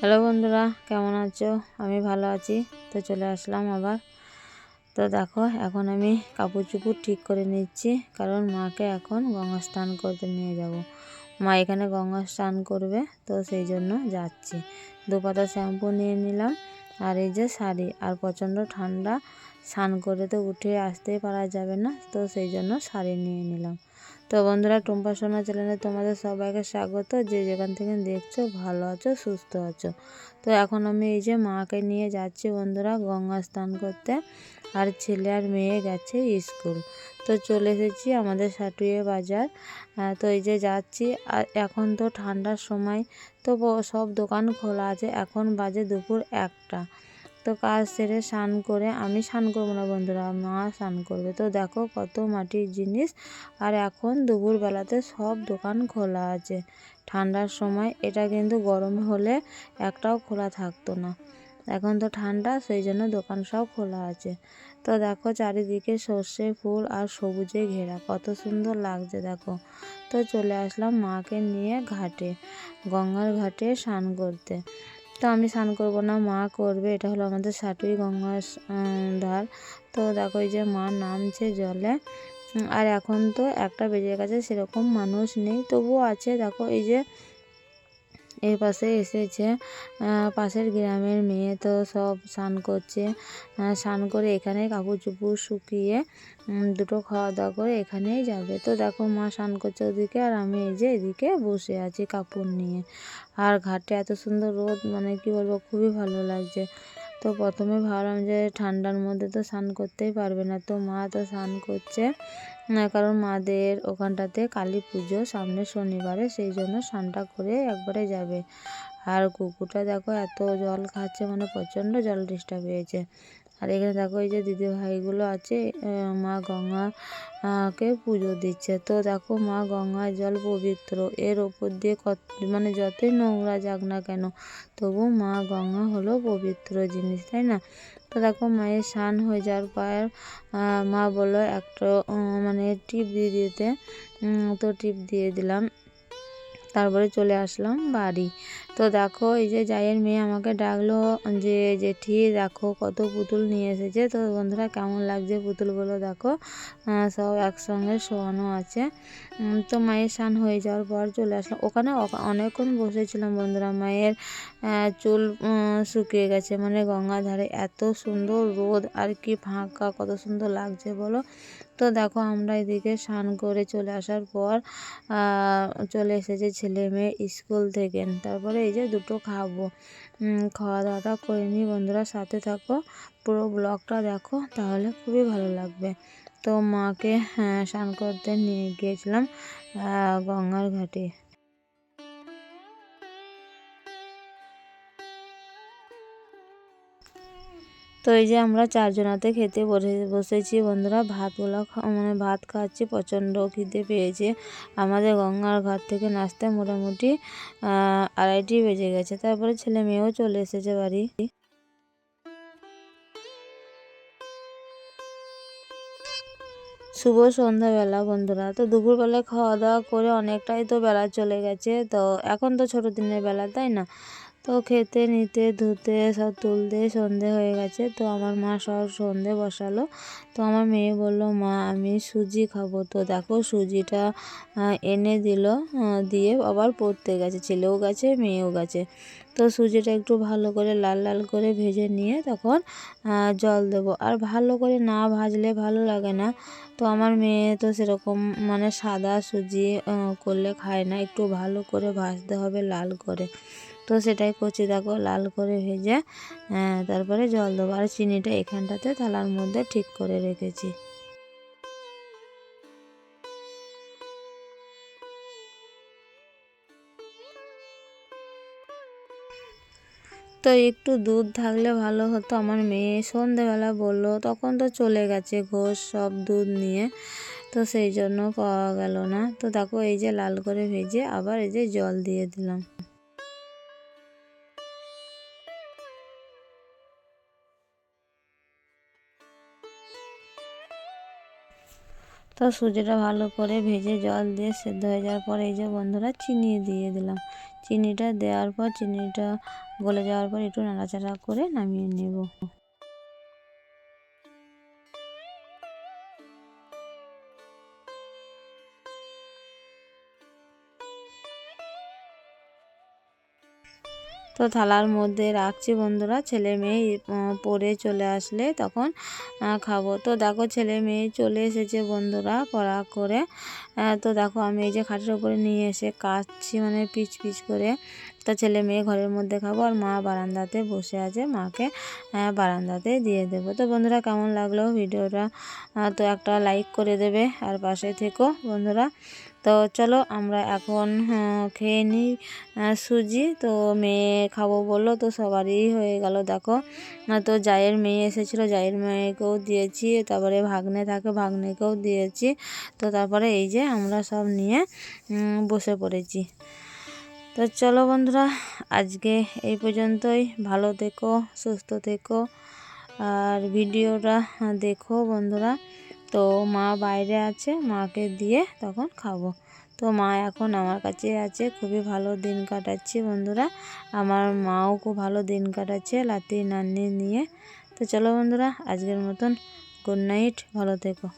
Hello বন্ধুরা, কেমন আছো? আমি ভালো আছি। তো চলে আসলাম আবার। তো দেখো, এখন আমি কাপড় চুপুর ঠিক করে নিচ্ছি, কারণ মাকে এখন গঙ্গা স্নান করতে নিয়ে যাব। মা এখানে গঙ্গা স্নান করবে, তো সেই জন্য যাচ্ছি। দু পাতা শ্যাম্পু নিয়ে নিলাম, আর এই যে শাড়ি, আর প্রচণ্ড ঠান্ডা স্নান করে তো উঠে আসতেই পারা যাবে না, তো সেই জন্য শাড়ি নিয়ে নিলাম। তো বন্ধুরা, টুম্পা সোনা চ্যানেলে তোমাদের সবাইকে স্বাগত। যে যেখান থেকে দেখছ, ভালো আছো, সুস্থ আছো। তো এখন আমি এই যে মাকে নিয়ে যাচ্ছি বন্ধুরা, গঙ্গা স্নান করতে। আর ছেলে আর মেয়ে গেছে স্কুল। তো চলে এসেছি আমাদের সাটুয়ে বাজার। তো এই যে যাচ্ছি। আর এখন তো ঠান্ডার সময়, তো সব দোকান খোলা আছে। এখন বাজে দুপুর একটা। তো কাজ সেরে স্নান করে আমি স্নান করব না বন্ধুরা, মা স্নান করবে। তো দেখো কত মাটির জিনিস। আর এখন দুপুরবেলাতে সব দোকান খোলা আছে। ঠান্ডার সময় এটা কিন্তু গরম হলে একটাও খোলা থাকতো না। এখন তো ঠান্ডা, সেই জন্য দোকান সব খোলা আছে। তো দেখো চারিদিকে সর্ষে, ফুল আর সবুজে ঘেরা। কত সুন্দর লাগছে দেখো। তো চলে আসলাম মাকে নিয়ে ঘাটে, গঙ্গার ঘাটে স্নান করতে। তো আমি স্নান করব না, মা করবে, এটা হলো আমাদের সাটুই গঙ্গা ধার। তো দেখো এই যে মা নামছে জলে আর এখন তো একটা বেজে গেছে, সেরকম মানুষ নেই, তবুও আছে, দেখো এই যে এর পাশে এসেছে পাশের গ্রামের মেয়ে তো সব স্নান করছে। স্নান করে এখানে কাপড় চুপুর শুকিয়ে দুটো খাওয়া দাওয়া করে এখানেই যাবে। তো দেখো মা স্নান করছে ওদিকে আর আমি এই যে এদিকে বসে আছি কাপড় নিয়ে। আর ঘাটে এত সুন্দর রোদ মানে কি বলব, খুবই ভালো লাগছে। তো প্রথমে ভাবলাম যে ঠান্ডার মধ্যে তো স্নান করতেই পারবে না। তো মা তো স্নান করছে, না কারণ মাদের ওখানটাতে কালী পুজো সামনে শনিবারে, সেই জন্য স্নানটা করে একবারে যাবে। আর কুকুরটা দেখো এত জল খাচ্ছে মানে প্রচণ্ড জল ডিস্টার্ব হয়েছে। আর এখানে দেখো এই যে দিদি ভাইগুলো আছে মা গঙ্গা কে পুজো দিচ্ছে। তো দেখো মা গঙ্গার জল পবিত্র, এর ওপর দিয়ে কত মানে যতই নোংরা যাক না কেন, তবু মা গঙ্গা হলো পবিত্র জিনিস, তাই না? তো দেখো মায়ের স্নান হয়ে যাওয়ার পর মা বলল একটা মানে টিপ দিয়ে দিতে তো টিপ দিয়ে দিলাম। তারপরে চলে আসলাম বাড়ি। তো দেখো, এই যে জায়ের মেয়ে আমাকে ডাকলো যে, জেঠি, দেখো কত পুতুল নিয়ে এসেছে। তো বন্ধুরা কেমন লাগছে পুতুলগুলো দেখো। সব একসঙ্গে শোয়ানো আছে। তো মায়ের স্নান হয়ে যাওয়ার পর চলে আসলাম। ওখানে অনেকক্ষণ বসেছিলাম বন্ধুরা। মায়ের চুল শুকিয়ে গেছে। মানে গঙ্গা ধারে এত সুন্দর রোদ, আর কি ফাঁকা, কত সুন্দর লাগছে বলো। তো দেখো আমরা এদিকে স্নান করে চলে আসার পর চলে এসেছে ছেলে মেয়ে স্কুল থেকে। তারপরে এই যে দুটো খাব। খাওয়া দাওয়াটা করে নিই বন্ধুরা সাথে থাকো। পুরো ব্লগটা দেখো তাহলে খুবই ভালো লাগবে। তো মাকে হ্যাঁ, স্নান করতে নিয়ে গিয়েছিলাম গঙ্গার ঘাটে। তো এই যে আমরা চারজনাতে খেতে বসে, বসেছি বন্ধুরা। ভাতগুলো মানে ভাত খাচ্ছি, প্রচণ্ড খিদে পেয়েছে। আমাদের গঙ্গার ঘাট থেকে নাচতে মোটামুটি আড়াইটি বেজে গেছে। তারপরে ছেলে মেয়েও চলে এসেছে বাড়ি। শুভ সন্ধ্যাবেলা বন্ধুরা। তো দুপুরবেলা খাওয়া দাওয়া করে অনেকটাই তো বেলা চলে গেছে। তো এখন তো ছোটো দিনের বেলা, তাই না? তো খেতে, নিতে, ধুতে, সব তুলতে সন্ধে হয়ে গেছে। তো আমার মা সব সন্ধে বসালো। তো আমার মেয়ে বলল, মা, আমি সুজি খাব। তো দেখো সুজিটা এনে দিল দিয়ে আবার পড়তে গেছে। ছেলেও গেছে, মেয়েও গেছে। তো সুজিটা একটু ভালো করে লাল লাল করে ভেজে নিয়ে তখন জল দেবো। আর ভালো করে না ভাজলে ভালো লাগে না। তো আমার মেয়ে তো সেরকম মানে সাদা সুজি করলে খায় না। একটু ভালো করে ভাজতে হবে লাল করে। তো সেটাই কচি দেখো, লাল করে ভেজে তারপরে জল দেবো। আর চিনিটা এখানটাতে থালার মধ্যে ঠিক করে রেখেছি। তো একটু দুধ থাকলে ভালো হতো। আমার মেয়ে সন্ধেবেলা বলল, তখন তো চলে গেছে ঘোষ সব দুধ নিয়ে। তো সেই জন্য পাওয়া গেল না। তো দেখো এই যে লাল করে ভেজে আবার এই যে জল দিয়ে দিলাম। তো সুজিটা ভালো করে ভেজে জল দিয়ে সেদ্ধ হয়ে যাওয়ার পর এই যে বন্ধুরা চিনি দিয়ে দিলাম। চিনিটা দেওয়ার পর, চিনিটা গলে যাওয়ার পর একটু নাড়াচাড়া করে নামিয়ে নেব। তো থালার মধ্যে রাখছি বন্ধুরা। ছেলে মেয়ে পড়ে চলে আসলে তখন খাব। তো দেখো ছেলে মেয়ে চলে এসেছে বন্ধুরা পড়া করে। তো দেখো আমি এই যে খাটের উপরে নিয়ে এসে কাটছি মানে পিচ পিচ করে। তো ছেলে মেয়ে ঘরের মধ্যে খাব আর মা বারান্দাতে বসে আছে। মাকে বারান্দাতে দিয়ে দেবো। তো বন্ধুরা কেমন লাগল ভিডিওটা? তো একটা লাইক করে দেবে। আর পাশে থেকো বন্ধুরা। তো চলো আমরা এখন খেয়ে নিই সুজি। তো মেয়ে খাব বলল, তো সবারই হয়ে গেল, দেখো। তো জায়ের মেয়ে এসেছিল, জায়ের মেয়েকেও দিয়েছি, তারপরে ভাগ্নে থাকে, ভাগ্নেকেও দিয়েছি। তো তারপরে এই যে আমরা সব নিয়ে বসে পড়েছি। তো চলো বন্ধুরা, আজকে এই পর্যন্তই। ভালো থেকো, সুস্থ থেকো, আর ভিডিওটা দেখো বন্ধুরা। তো মা বাইরে আছে, মাকে দিয়ে তখন খাব। তো মা এখন আমার কাছে আছে, খুবই ভালো দিন কাটাচ্ছে বন্ধুরা। আমার মাও খুব ভালো দিন কাটাচ্ছে লাতি নান্নি নিয়ে। তো চলো বন্ধুরা, আজকের মতন গুড নাইট ভালো থেকো।